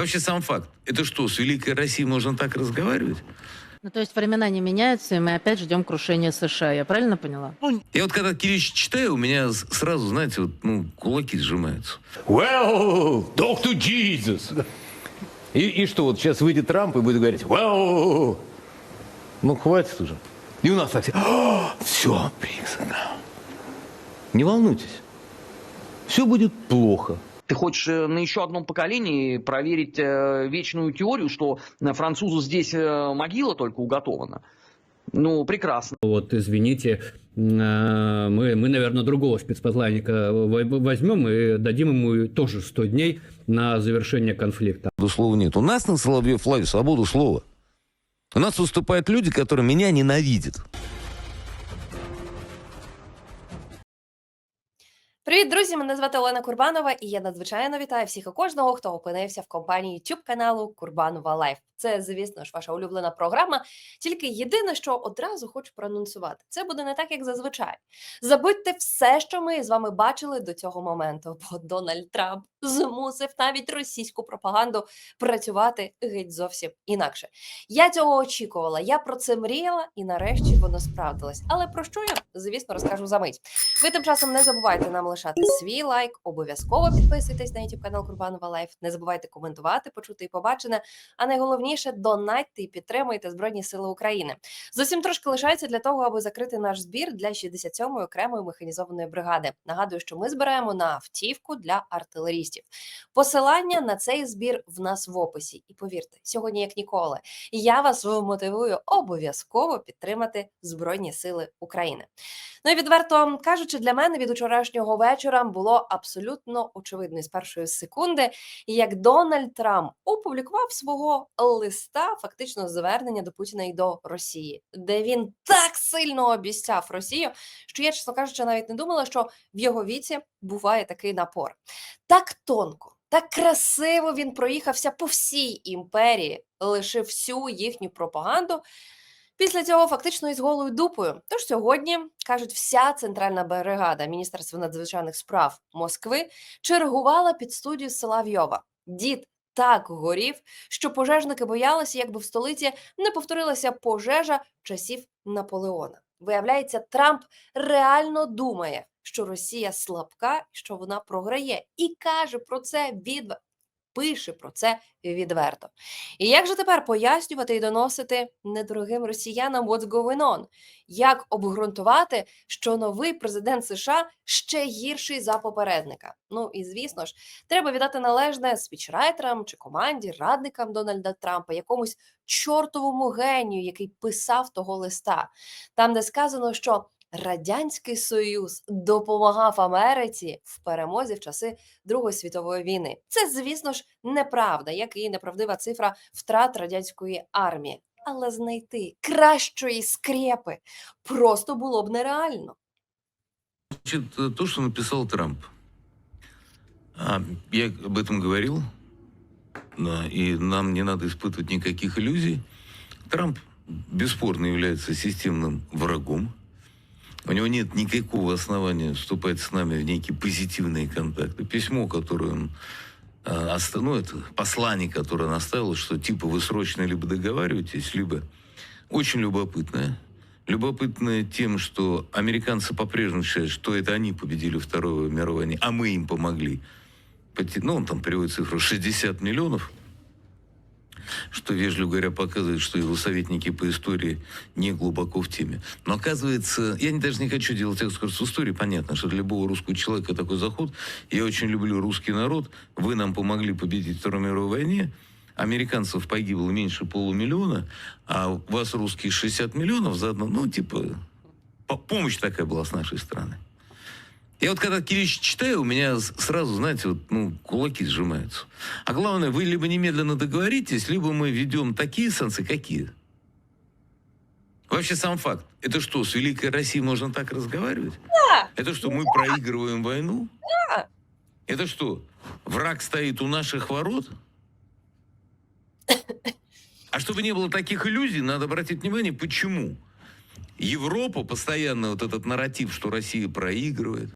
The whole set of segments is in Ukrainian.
Вообще сам факт. Это что, с Великой Россией можно так разговаривать? Ну, то есть времена не меняются, и мы опять ждем крушения США. Я правильно поняла? Я вот когда Кириллович читаю, у меня сразу, знаете, вот, ну, кулаки сжимаются. Well, to Jesus. И, и что, вот сейчас выйдет Трамп и будет говорить, well, ну хватит уже. И у нас так все, все, признано. Не волнуйтесь, все будет плохо. Ты хочешь э, на еще одном поколении проверить э, вечную теорию, что э, французу здесь могила только уготована? Ну, прекрасно. Вот, извините, мы, мы, наверное, другого спецпосланника во- возьмем и дадим ему тоже 100 дней на завершение конфликта. Слова нет. У нас на Соловьев Лаве свободу слова. У нас выступают люди, которые меня ненавидят. Привіт, друзі! Мене звати Олена Курбанова, і я надзвичайно вітаю всіх і кожного, хто опинився в компанії YouTube каналу Курбанова Лайф. Це, звісно ж, ваша улюблена програма. Тільки єдине, що одразу хочу проанонсувати, це буде не так, як зазвичай. Забудьте все, що ми з вами бачили до цього моменту, бо Дональд Трамп змусив навіть російську пропаганду працювати геть зовсім інакше. Я цього очікувала, я про це мріяла, і нарешті воно справдилось. Але про що я, звісно, розкажу за мить. Ви тим часом не забувайте нам лишати свій лайк, обов'язково підписуйтесь на YouTube канал Курбанова Лайф. Не забувайте коментувати, почути і побачене. А найголовніше донатьте і підтримуйте Збройні Сили України. Зовсім трошки лишається для того, аби закрити наш збір для 67-ї окремої механізованої бригади. Нагадую, що ми збираємо на автівку для артилерістів. Посилання на цей збір в нас в описі. І повірте, сьогодні як ніколи, я вас мотивую обов'язково підтримати Збройні Сили України. Ну і відверто кажучи, для мене від учорашнього вечора було абсолютно очевидно з першої секунди, як Дональд Трамп опублікував свого листа, фактично звернення до Путіна і до Росії, де він так сильно обіцяв Росію, що я, чесно кажучи, навіть не думала, що в його віці буває такий напор. Так тонко. Так красиво він проїхався по всій імперії, лишив всю їхню пропаганду, Після цього фактично із голою дупою. Тож сьогодні кажуть, вся центральна бригада Міністерства надзвичайних справ Москви чергувала під студію села Вйова. Дід так горів, що пожежники боялися, якби в столиці не повторилася пожежа часів Наполеона. Виявляється, Трамп реально думає, що Росія слабка, що вона програє, і каже про це від пише про це відверто. І як же тепер пояснювати і доносити недорогим росіянам what's going on? Як обґрунтувати, що новий президент США ще гірший за попередника? Ну і звісно ж, треба віддати належне спічрайтерам чи команді, радникам Дональда Трампа, якомусь чортовому генію, який писав того листа, там, де сказано, що. Радянський Союз допомагав Америці в перемозі в часи Другої світової війни. Це, звісно ж, неправда, як і неправдива цифра втрат радянської армії. Але знайти кращої скрепи просто було б нереально. Значит, э, то, что написал Трамп. А, я об этом говорил, да, и нам не надо испытывать никаких иллюзий. Трамп бесспорно является системным врагом. У него нет никакого основания вступать с нами в некие позитивные контакты. Письмо, которое он оста- ну, это послание, которое он оставил, что типа вы срочно либо договариваетесь, либо очень любопытное. Любопытное тем, что американцы по-прежнему считают, что это они победили Вторую мировую а мы им помогли. Ну, он там приводит цифру 60 миллионов, что, вежливо говоря, показывает, что его советники по истории не глубоко в теме. Но оказывается, я не- даже не хочу делать экскурс в истории, понятно, что для любого русского человека такой заход. Я очень люблю русский народ, вы нам помогли победить в Второй мировой войне, американцев погибло меньше полумиллиона, а у вас русские 60 миллионов заодно, ну, типа, по- помощь такая была с нашей стороны. Я вот когда Кириллович читаю, у меня сразу, знаете, вот, ну, кулаки сжимаются. А главное, вы либо немедленно договоритесь, либо мы ведем такие санкции, какие. Вообще сам факт. Это что, с Великой Россией можно так разговаривать? Да. Это что, мы проигрываем войну? Да. Это что, враг стоит у наших ворот? А чтобы не было таких иллюзий, надо обратить внимание, почему. Европа постоянно вот этот нарратив, что Россия проигрывает.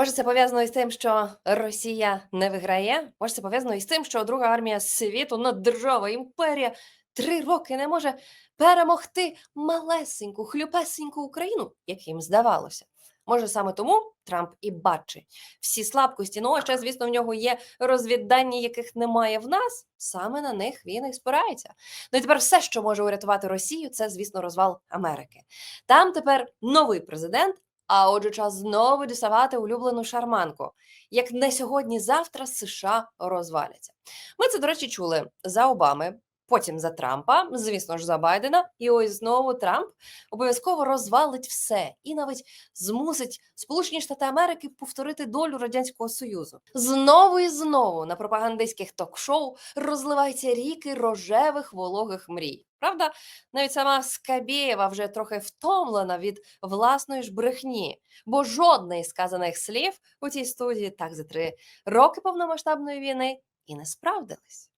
Може, це пов'язано із тим, що Росія не виграє? Може, це пов'язано із тим, що друга армія світу, наддержава імперія три роки не може перемогти малесеньку, хлюпесеньку Україну, як їм здавалося. Може, саме тому Трамп і бачить всі слабкості. Ну, а ще, звісно, в нього є розвіддані, яких немає в нас. Саме на них він і спирається. Ну і тепер все, що може урятувати Росію, це, звісно, розвал Америки. Там тепер новий президент, а отже, час знову діставати улюблену шарманку. Як не сьогодні, завтра США розваляться. Ми це, до речі, чули за Обами, потім за Трампа, звісно ж, за Байдена. І ось знову Трамп обов'язково розвалить все і навіть змусить Сполучені Штати Америки повторити долю Радянського Союзу. Знову і знову на пропагандистських ток-шоу розливаються ріки рожевих вологих мрій. Правда, навіть сама Скабєєва вже трохи втомлена від власної ж брехні, бо жодне із сказаних слів у цій студії так за три роки повномасштабної війни і не справдились.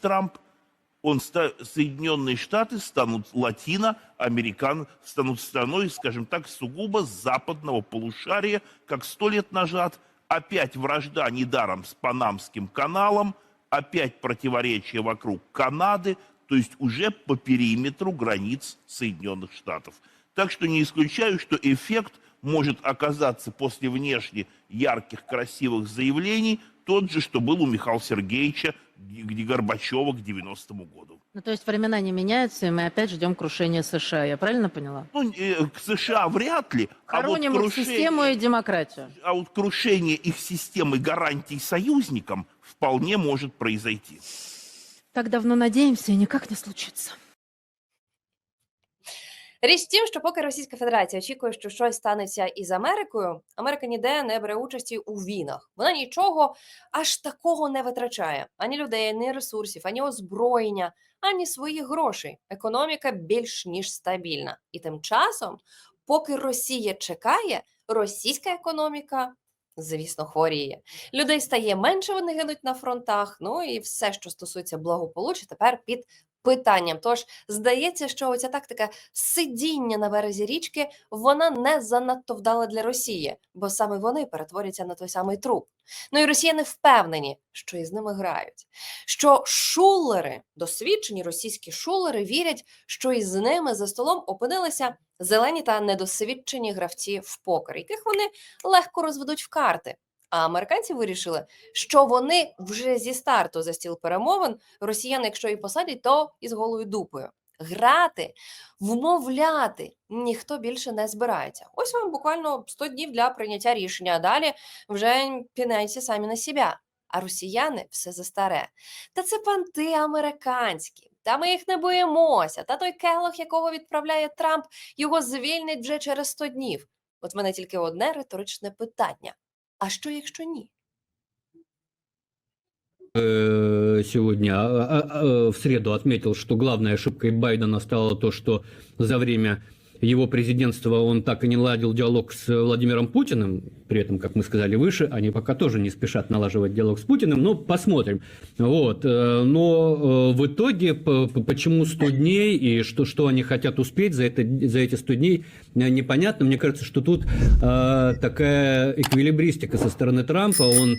Трамп, он Соединенные Штаты станут латино-американ, станут страной, скажем так, сугубо западного полушария, как сто лет назад. Опять вражда недаром с Панамским каналом, опять противоречия вокруг Канады, то есть уже по периметру границ Соединенных Штатов. Так что не исключаю, что эффект может оказаться после внешне ярких, красивых заявлений тот же, что был у Михаила Сергеевича где Горбачева к 90-му году. Ну, то есть времена не меняются, и мы опять ждем крушения США. Я правильно поняла? Ну, э, к США вряд ли, а вот, Хороним их систему и крушение, демократию. а вот крушение их системы гарантий союзникам вполне может произойти. Так давно надеемся, и никак не случится. Річ в тім, що поки Російська Федерація очікує, що щось станеться із Америкою, Америка ніде не бере участі у війнах. Вона нічого аж такого не витрачає: ані людей, ані ресурсів, ані озброєння, ані своїх грошей. Економіка більш ніж стабільна. І тим часом, поки Росія чекає, російська економіка. Звісно, хворіє. Людей стає менше, вони гинуть на фронтах. Ну і все, що стосується благополуччя, тепер під питанням. Тож здається, що оця тактика сидіння на березі річки вона не занадто вдала для Росії, бо саме вони перетворяться на той самий труп. Ну і росіяни впевнені, що із ними грають. Що шулери, досвідчені російські шулери, вірять, що із ними за столом опинилися зелені та недосвідчені гравці в покер, яких вони легко розведуть в карти. А американці вирішили, що вони вже зі старту за стіл перемовин росіяни, якщо і посадять, то із голою дупою. Грати, вмовляти ніхто більше не збирається. Ось вам буквально 100 днів для прийняття рішення. А далі вже пінайте самі на себе. А росіяни все за старе. Та це панти американські. Та ми їх не боїмося. Та той келох, якого відправляє Трамп, його звільнять вже через 100 днів. От мене тільки одне риторичне питання: а що, якщо ні? э, сегодня, а, а, а, в среду отметил, что главной ошибкой Байдена стало то, что за время его президентства он так и не ладил диалог с Владимиром Путиным, при этом, как мы сказали выше, они пока тоже не спешат налаживать диалог с Путиным, но посмотрим. Вот. э, Но э, в итоге, почему 100 дней и что, что они хотят успеть за, это, за эти 100 дней, э, непонятно. Мне кажется, что тут такая эквилибристика со стороны Трампа. Он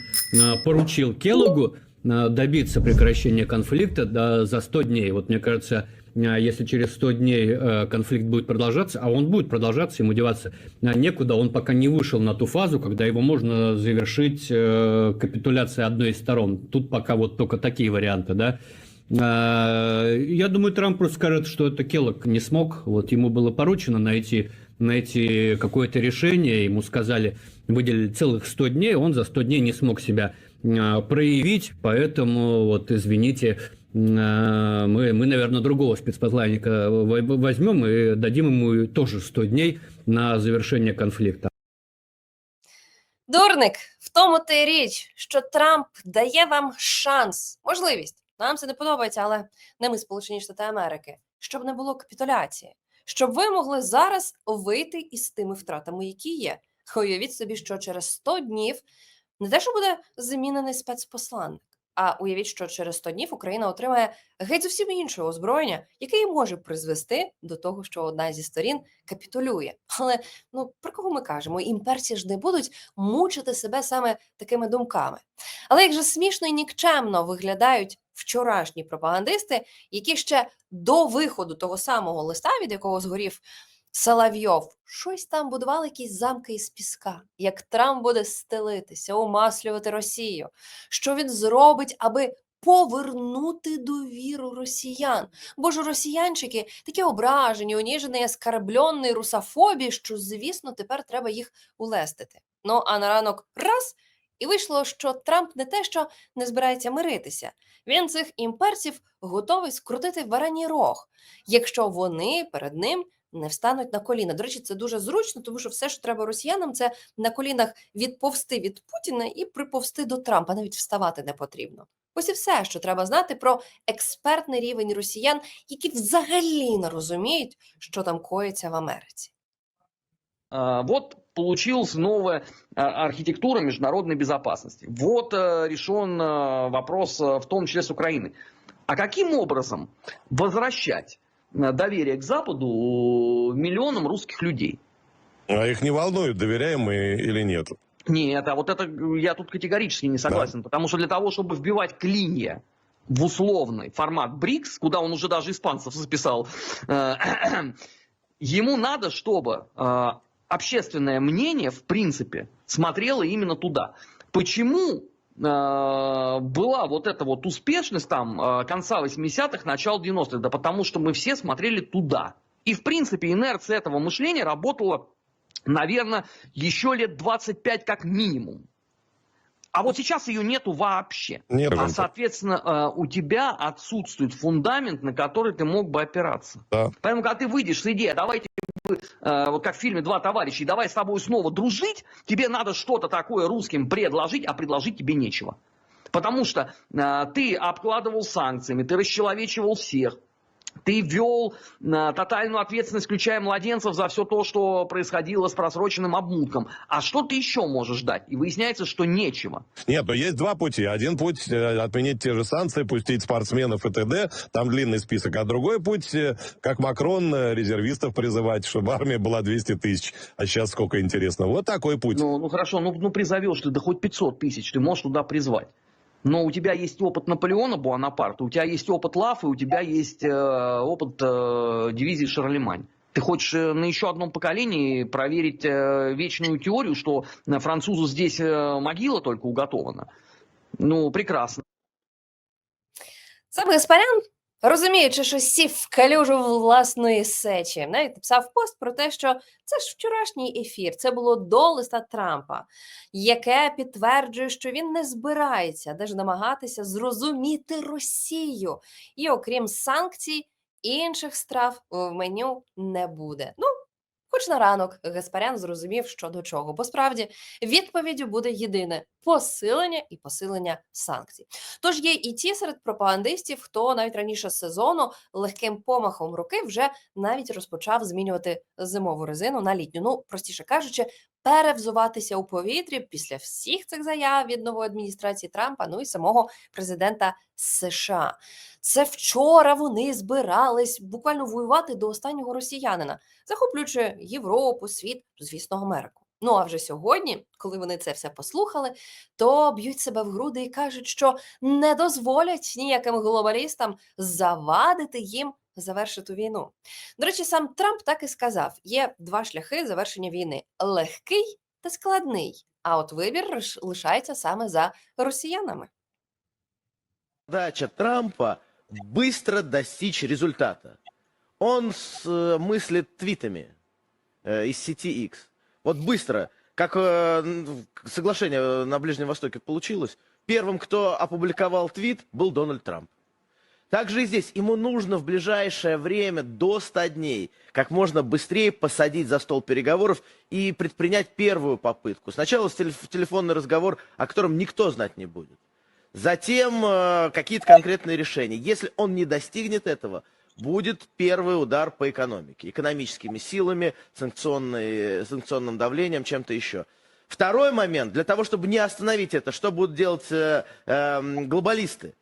поручил Келлогу добиться прекращения конфликта за 100 дней. Вот мне кажется, если через 100 дней э, конфликт будет продолжаться, а он будет продолжаться, ему деваться э, некуда, он пока не вышел на ту фазу, когда его можно завершить э, капитуляцией одной из сторон. Тут пока вот только такие варианты, да. Э, Я думаю, Трамп просто скажет, что это Келлог не смог. Вот ему было поручено найти, найти какое-то решение. Ему сказали, выделили целых 100 дней, он за 100 дней не смог себя э, проявить. Поэтому, вот, извините, э, мы, мы, наверное, другого спецпосланника во- возьмем и дадим ему тоже 100 дней на завершение конфликта. Дурник, в тому та й річ, що Трамп дає вам шанс, можливість. Нам це не подобається, але не ми Сполучені Штати Америки, щоб не було капітуляції, щоб ви могли зараз вийти із тими втратами, які є. Уявіть собі, що через 100 днів не те, що буде замінений спецпосланник, А уявіть, що через 100 днів Україна отримає геть зовсім інше озброєння, яке і може призвести до того, що одна зі сторін капітулює. Але ну про кого ми кажемо? Імперці ж не будуть мучити себе саме такими думками. Але як же смішно і нікчемно виглядають вчорашні пропагандисти, які ще до виходу того самого листа, від якого згорів Соловйов, щось там будували якісь замки із піска, як Трамп буде стелитися, умаслювати Росію. Що він зробить, аби повернути довіру росіян? Бо ж росіянчики такі ображені, уніжені, оскарбльонні русофобії, що, звісно, тепер треба їх улестити. Ну а на ранок раз. І вийшло, що Трамп не те, що не збирається миритися. Він цих імперців готовий скрутити в рог, якщо вони перед ним не встануть на коліна. До речі, це дуже зручно, тому що все, що треба росіянам, це на колінах відповсти від Путіна і приповсти до Трампа. Навіть вставати не потрібно. Ось і все, що треба знати про експертний рівень росіян, які взагалі не розуміють, що там коїться в Америці. А, Вот получилась новая а, архитектура международной безопасности. Вот э, решен э, вопрос э, в том числе с Украиной. А каким образом возвращать э, доверие к Западу э, миллионам русских людей? А их не волнует, доверяем мы или нет. Нет, а вот это э, я тут категорически не согласен, потому что для того, чтобы вбивать клинья в условный формат БРИКС, куда он уже даже испанцев записал, э, ему надо, чтобы э, общественное мнение, в принципе, смотрело именно туда. Почему э, была вот эта вот успешность там э, конца 80-х, начала 90-х? Да потому что мы все смотрели туда. И, в принципе, инерция этого мышления работала наверное, еще лет 25 как минимум. А вот сейчас ее нету вообще. Нет. А, соответственно, э, у тебя отсутствует фундамент, на который ты мог бы опираться. Да. Поэтому, когда ты выйдешь с идеей, давайте, э, вот как в фильме «Два товарища», и давай с тобой снова дружить, тебе надо что-то такое русским предложить, а предложить тебе нечего. Потому что э, ты обкладывал санкциями, ты расчеловечивал всех, ты ввел э, тотальную ответственность, включая младенцев, за все то, что происходило с просроченным обмутком. А что ты еще можешь дать? И выясняется, что нечего. Нет, но есть два пути. Один путь э, отменить те же санкции, пустить спортсменов и т.д. Там длинный список. А другой путь, э, как Макрон, э, резервистов призывать, чтобы армия была 200 тысяч. А сейчас сколько интересно. Вот такой путь. Ну, ну хорошо, ну, ну призовешь ты, да хоть 500 тысяч, ты можешь туда призвать. Но у тебя есть опыт Наполеона Буанапарта, у тебя есть опыт Лафы, у тебя есть э, опыт э, дивизии Шарлемань. Ты хочешь э, на еще одном поколении проверить э, вечную теорию, что э, французу здесь э, могила только уготована? Ну, прекрасно. Сам Гаспарян, розуміючи, що сів в калюжу власної сечі, навіть написав пост про те, що це ж вчорашній ефір, це було до листа Трампа, яке підтверджує, що він не збирається даже намагатися зрозуміти Росію. І окрім санкцій, інших страв в меню не буде. Ну, Хоч на ранок Гаспарян зрозумів, що до чого, бо справді відповіддю буде єдине посилення і посилення санкцій. Тож є і ті серед пропагандистів, хто навіть раніше сезону легким помахом руки вже навіть розпочав змінювати зимову резину на літню. Ну, простіше кажучи, перевзуватися у повітрі після всіх цих заяв від нової адміністрації Трампа, ну і самого президента США. Це вчора вони збирались буквально воювати до останнього росіянина, захоплюючи Європу, світ, звісно, Америку. Ну а вже сьогодні, коли вони це все послухали, то б'ють себе в груди і кажуть, що не дозволять ніяким глобалістам завадити їм завершити війну. До речі, сам Трамп так і сказав: є два шляхи завершення війни: легкий та складний. А от вибір лиш- лишається саме за росіянами. задача Трампа быстро достичь результата. Он с- э, мыслит твитами э, из сети X. Вот быстро, как э, соглашение на Ближнем Востоке получилось, первым, кто опубликовал твит, был Дональд Трамп. Также и здесь ему нужно в ближайшее время, до 100 дней, как можно быстрее посадить за стол переговоров и предпринять первую попытку. Сначала телефонный разговор, о котором никто знать не будет. Затем э, какие-то конкретные решения. Если он не достигнет этого, будет первый удар по экономике. Экономическими силами, санкционным давлением, чем-то еще. Второй момент, для того, чтобы не остановить это, что будут делать э, эм, глобалисты?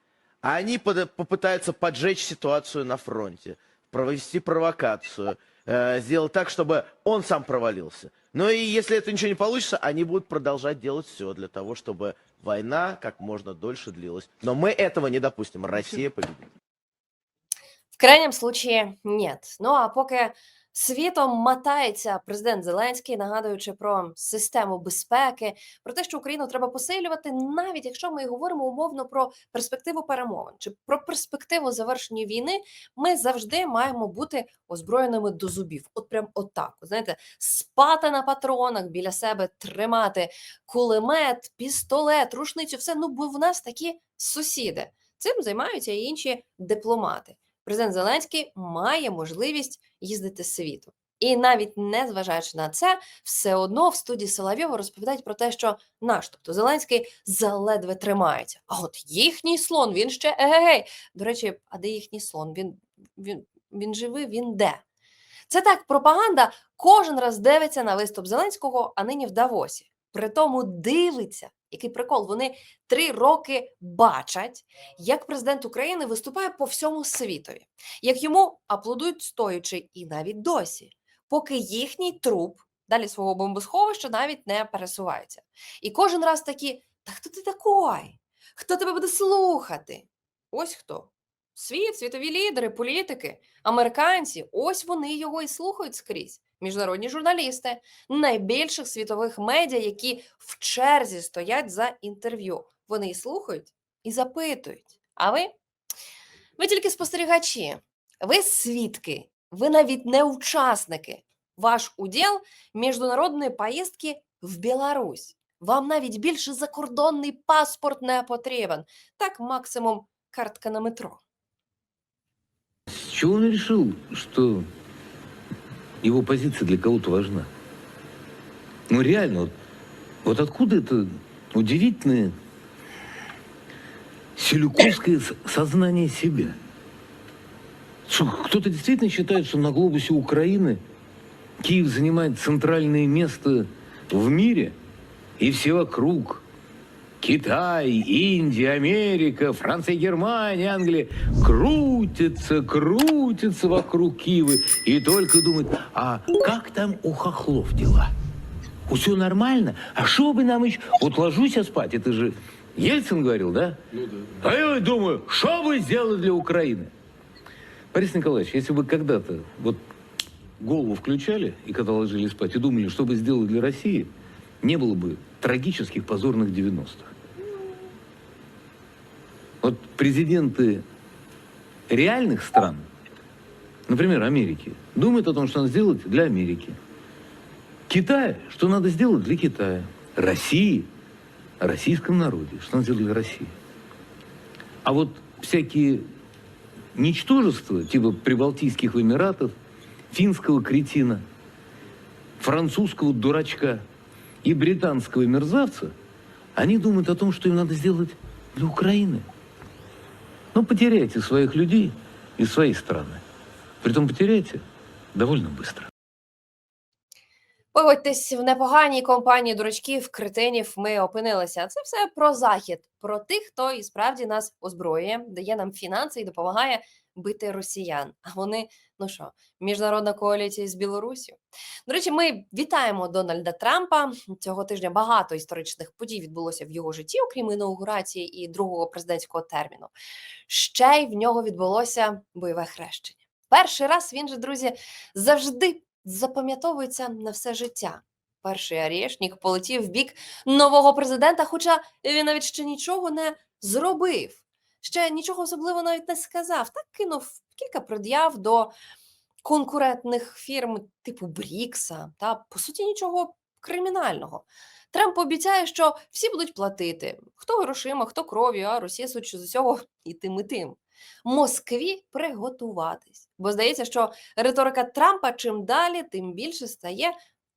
Они под- попытаются поджечь ситуацию на фронте, провести провокацию, э, сделать так, чтобы он сам провалился. Но и если это ничего не получится, они будут продолжать делать все для того, чтобы война как можно дольше длилась. Но мы этого не допустим. Россия победит. Крайнім случаї нет. Ну а поки світом мотається президент Зеленський, нагадуючи про систему безпеки, про те, що Україну треба посилювати, навіть якщо ми говоримо умовно про перспективу перемовин чи про перспективу завершення війни, ми завжди маємо бути озброєними до зубів. От прям отак. от, Знаєте, спати на патронах біля себе, тримати кулемет, пістолет, рушницю, все. Ну бо в нас такі сусіди. Цим займаються і інші дипломати. Президент Зеленський має можливість їздити світом. І навіть не зважаючи на це, все одно в студії Соловйова розповідають про те, що наш, тобто Зеленський, заледве тримається. А от їхній слон, він ще егегей. До речі, а де їхній слон? Він, він, він живий, він де? Це так, пропаганда кожен раз дивиться на виступ Зеленського, а нині в Давосі. Притому дивиться, який прикол. Вони три роки бачать, як президент України виступає по всьому світові, як йому аплодують стоячи і навіть досі, поки їхній труп далі свого бомбосховища навіть не пересувається. І кожен раз такі: та хто ти такий? Хто тебе буде слухати? Ось хто. Світ, світові лідери, політики, американці, ось вони його і слухають скрізь. Міжнародні журналісти, найбільших світових медіа, які в черзі стоять за інтерв'ю. Вони і слухають, і запитують. А ви? Ви тільки спостерігачі, ви свідки, ви навіть не учасники. Ваш уділ міжнародної поїздки в Білорусь. Вам навіть більше закордонний паспорт не потрібен. Так, максимум картка на метро. Чего он решил, что его позиция для кого-то важна? Ну реально, вот, вот откуда это удивительное селюковское сознание себя? Кто-то действительно считает, что на глобусе Украины Киев занимает центральное место в мире, и все вокруг Китай, Индия, Америка, Франция, Германия, Англия крутятся, крутятся вокруг Киева и только думают, а как там у хохлов дела? Все нормально? А что бы нам еще... Вот ложусь я спать, это же Ельцин говорил, да? Ну да. А я думаю, что вы сделали для Украины? Борис Николаевич, если бы когда-то вот голову включали, и когда ложились спать, и думали, что бы сделали для России, не было бы трагических позорных 90-х. Вот президенты реальных стран, например, Америки, думают о том, что надо сделать для Америки. Китая, что надо сделать для Китая. России, российском народе, что надо сделать для России. А вот всякие ничтожества, типа Прибалтийских Эмиратов, финского кретина, французского дурачка и британского мерзавца, они думают о том, что им надо сделать для Украины. Ну, потеряйте своих людей и своей страны. Притом потеряйте довольно быстро. Погодьтесь, в непоганій компанії дурачків, кретинів ми опинилися. Це все про захід, про тих, хто і справді нас озброює, дає нам фінанси і допомагає бити росіян. А вони, ну що, міжнародна коаліція з Білорусі. До речі, ми вітаємо Дональда Трампа. Цього тижня багато історичних подій відбулося в його житті, окрім інаугурації і другого президентського терміну. Ще й в нього відбулося бойове хрещення. Перший раз він же, друзі, завжди запам'ятовується на все життя. Перший арешнік полетів в бік нового президента, хоча він навіть ще нічого не зробив, ще нічого особливо навіть не сказав. Так кинув кілька пред'яв до конкурентних фірм типу Брікса, та по суті нічого кримінального. Трамп обіцяє, що всі будуть платити: хто грошима, хто кров'ю, а Росія судячи з усього і тим, і тим. Москві приготуватись. Бо здається, що риторика Трампа чим далі, тим більше стає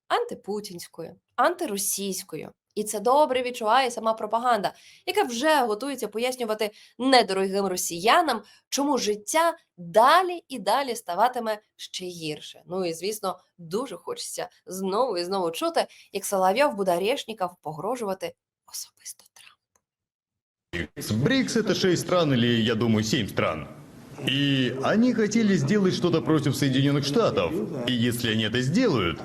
антипутінською, антиросійською. І це добре відчуває сама пропаганда, яка вже готується пояснювати недорогим росіянам, чому життя далі і далі ставатиме ще гірше. Ну і звісно, дуже хочеться знову і знову чути, як Соловйов буде Решніков погрожувати особисто Трампу. БРИКС это шесть стран или, я думаю, семь стран. И они хотели сделать что-то против Соединенных Штатов. И если они это сделают,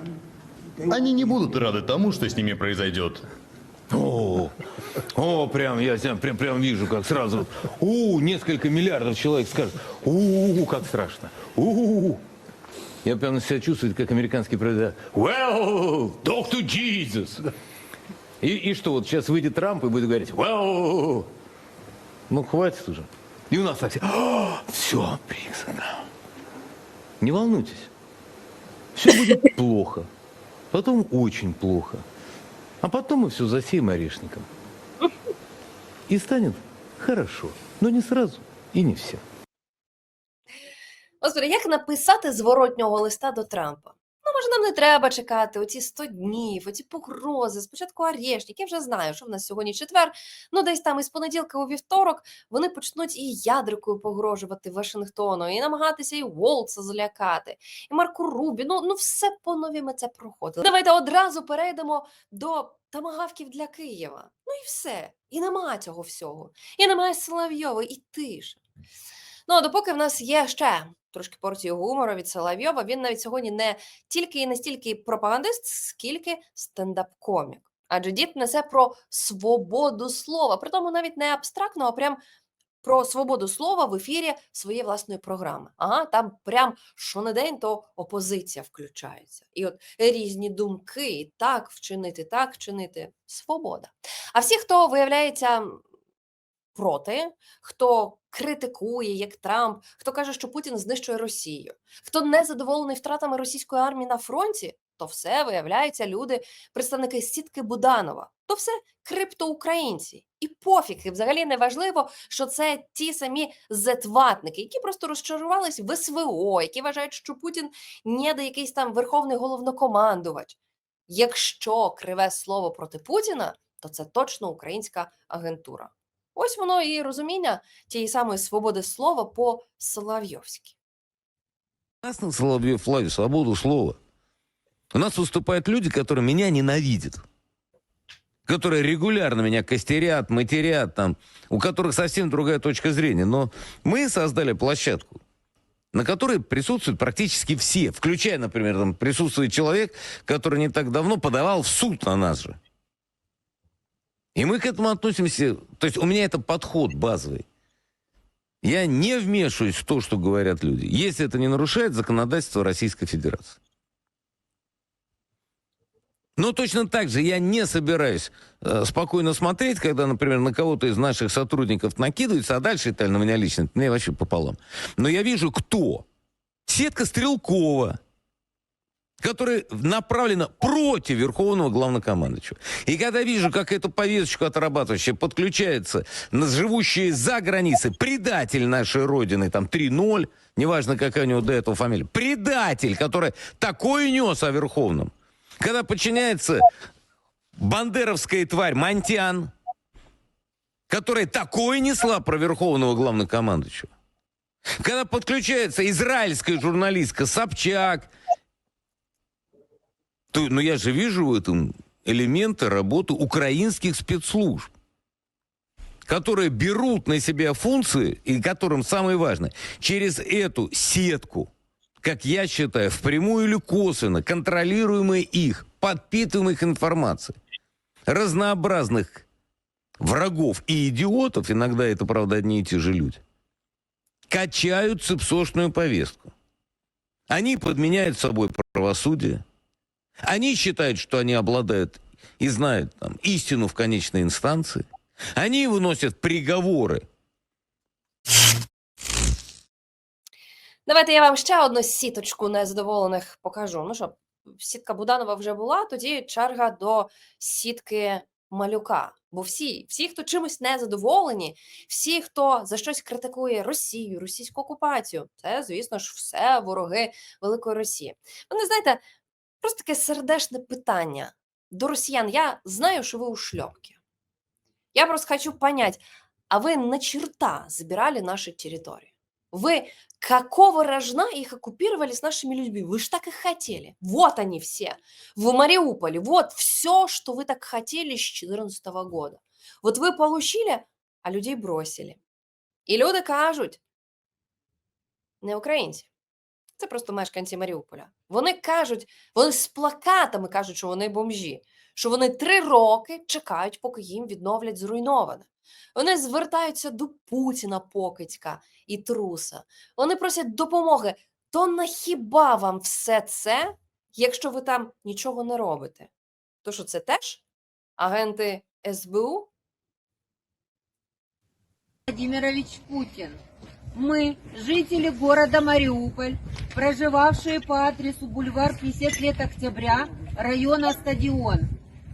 они не будут рады тому, что с ними произойдет. О, о, прям я себя прям, прям вижу, как сразу. У, несколько миллиардов человек скажут. У, как страшно. У, я прям себя чувствую, как американский президент. Well, to Jesus. И, и что, вот сейчас выйдет Трамп и будет говорить, well, ну хватит уже. И у нас так все, все, БРИКС, да. Не волнуйтесь, все будет плохо, потом очень плохо. А потом мы все засеем орешником. И станет хорошо. Но не сразу и не все. Господи, як написати зворотнього листа до Трампа? Може, нам не треба чекати оці 100 днів, оці погрози, спочатку арешник. Я вже знаю, що в нас сьогодні четвер. Ну, десь там із понеділка у вівторок вони почнуть і ядрикою погрожувати Вашингтону, і намагатися і Волца злякати, і Марку Рубі. Ну, ну все по нові ми це проходили. Давайте одразу перейдемо до тамагавків для Києва. Ну і все. І нема цього всього. І немає Соловйова, і тиша. Ну, а допоки в нас є ще трошки порції гумору від Соловйова, він навіть сьогодні не тільки і не стільки пропагандист, скільки стендап-комік. Адже дід несе про свободу слова, при тому навіть не абстрактно, а прям про свободу слова в ефірі своєї власної програми. Ага, там прям що то опозиція включається. І от різні думки, і так вчинити, так вчинити. Свобода. А всі, хто виявляється проти, хто критикує, як Трамп, хто каже, що Путін знищує Росію, хто не задоволений втратами російської армії на фронті, то все виявляється люди, представники сітки Буданова, то все криптоукраїнці. І пофіг, і взагалі не важливо, що це ті самі зетватники, які просто розчарувались в СВО, які вважають, що Путін ніде якийсь там верховний головнокомандувач. Якщо криве слово проти Путіна, то це точно українська агентура. Ось воно і розуміння тієї самої свободи слова по Соловйовськи. Прекрасно Соловьев Флавий, свободу слова. У нас выступают люди, которые меня ненавидят. Которые регулярно меня костерят, матерят, там, у которых совсем другая точка зрения. Но мы создали площадку, на которой присутствуют практически все. Включая, например, там присутствует человек, который не так давно подавал в суд на нас же. И мы к этому относимся... То есть у меня это подход базовый. Я не вмешиваюсь в то, что говорят люди, если это не нарушает законодательство Российской Федерации. Но точно так же я не собираюсь э, спокойно смотреть, когда, например, на кого-то из наших сотрудников накидываются, а дальше это на меня лично, мне вообще пополам. Но я вижу, кто. Сетка Стрелкова, которая направлена против Верховного Главнокомандующего. И когда вижу, как эту повесточку отрабатывающая подключается на живущие за границей предатель нашей Родины, там 3-0, неважно, какая у него до этого фамилия, предатель, который такое нес о Верховном, когда подчиняется бандеровская тварь Монтян, которая такое несла про Верховного Главнокомандующего, когда подключается израильская журналистка Собчак, то, ну я же вижу в этом элементы работы украинских спецслужб, которые берут на себя функции, и которым самое важное, через эту сетку, как я считаю, впрямую или косвенно, контролируемые их, подпитываем их информацией, разнообразных врагов и идиотов, иногда это, правда, одни и те же люди, качают цепсошную повестку. Они подменяют собой правосудие, они считают, что они обладают и знают там, истину в конечной инстанции. Они выносят приговоры. Давайте я вам ще одну сіточку незадоволених покажу. Ну що, сітка Буданова вже була, тоді черга до сітки малюка. Бо всі, всі, хто чимось незадоволені, всі, хто за щось критикує Росію, російську окупацію, це, звісно ж, все вороги Великої Росії. Вони знаєте, просто таке сердешне питання. до россиян. Я знаю, что вы ушлепки. Я просто хочу понять, а вы на черта забирали наши территории? Вы какого рожна их оккупировали с нашими людьми? Вы же так и хотели. Вот они все. В Мариуполе. Вот все, что вы так хотели с 2014 года. Вот вы получили, а людей бросили. І люди кажуть, не українці, Це просто мешканці Маріуполя. Вони кажуть, вони з плакатами кажуть, що вони бомжі, що вони три роки чекають, поки їм відновлять зруйноване. Вони звертаються до Путіна покидька і труса. Вони просять допомоги. То нахіба вам все це, якщо ви там нічого не робите? То що це теж агенти СБУ? Владимирович Путин. Мы, жители города Мариуполь, проживавшие по адресу бульвар 50 лет октября, района Стадион.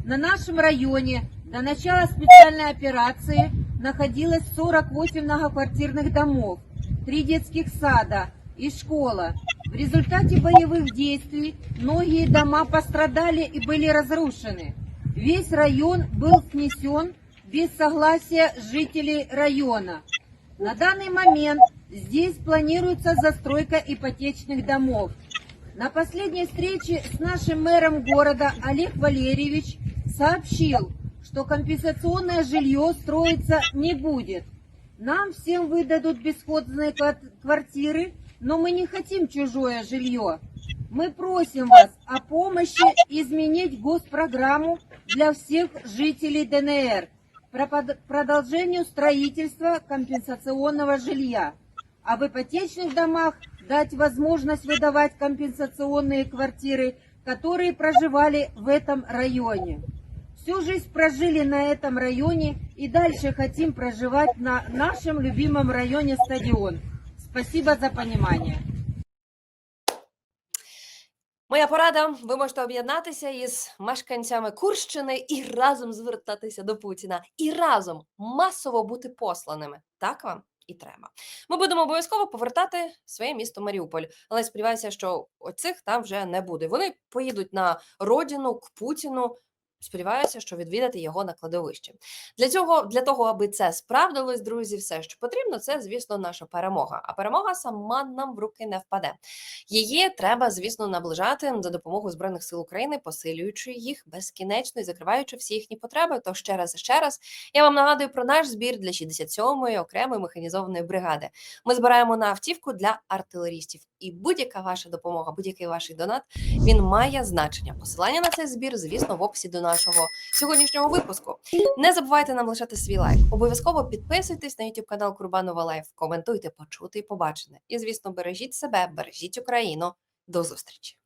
На нашем районе до начала специальной операции находилось 48 многоквартирных домов, три детских сада и школа. В результате боевых действий многие дома пострадали и были разрушены. Весь район был снесен без согласия жителей района. На данный момент здесь планируется застройка ипотечных домов. На последней встрече с нашим мэром города Олег Валерьевич сообщил, что компенсационное жилье строиться не будет. Нам всем выдадут бесходные ква- квартиры, но мы не хотим чужое жилье. Мы просим вас о помощи изменить госпрограмму для всех жителей ДНР про продолжению строительства компенсационного жилья. А в ипотечных домах дать возможность выдавать компенсационные квартиры, которые проживали в этом районе. Всю жизнь прожили на этом районе и дальше хотим проживать на нашем любимом районе Стадион. Спасибо за понимание. Моя порада: ви можете об'єднатися із мешканцями Курщини і разом звертатися до Путіна, і разом масово бути посланими. Так вам і треба. Ми будемо обов'язково повертати своє місто Маріуполь, але сподіваюся, що оцих там вже не буде. Вони поїдуть на родину к Путіну. Сподіваюся, що відвідати його на кладовищі. Для цього, для того, аби це справдилось, друзі, все, що потрібно, це, звісно, наша перемога. А перемога сама нам в руки не впаде. Її треба, звісно, наближати за допомогою збройних сил України, посилюючи їх безкінечно і закриваючи всі їхні потреби. То ще раз ще раз я вам нагадую про наш збір для 67-ї окремої механізованої бригади. Ми збираємо на автівку для артилерістів, і будь-яка ваша допомога, будь-який ваш донат, він має значення. Посилання на цей збір, звісно, в описі до нашого сьогоднішнього випуску. Не забувайте нам лишати свій лайк. Обов'язково підписуйтесь на YouTube канал Курбанова Лайф, коментуйте, почути і побачене. І, звісно, бережіть себе, бережіть Україну. До зустрічі!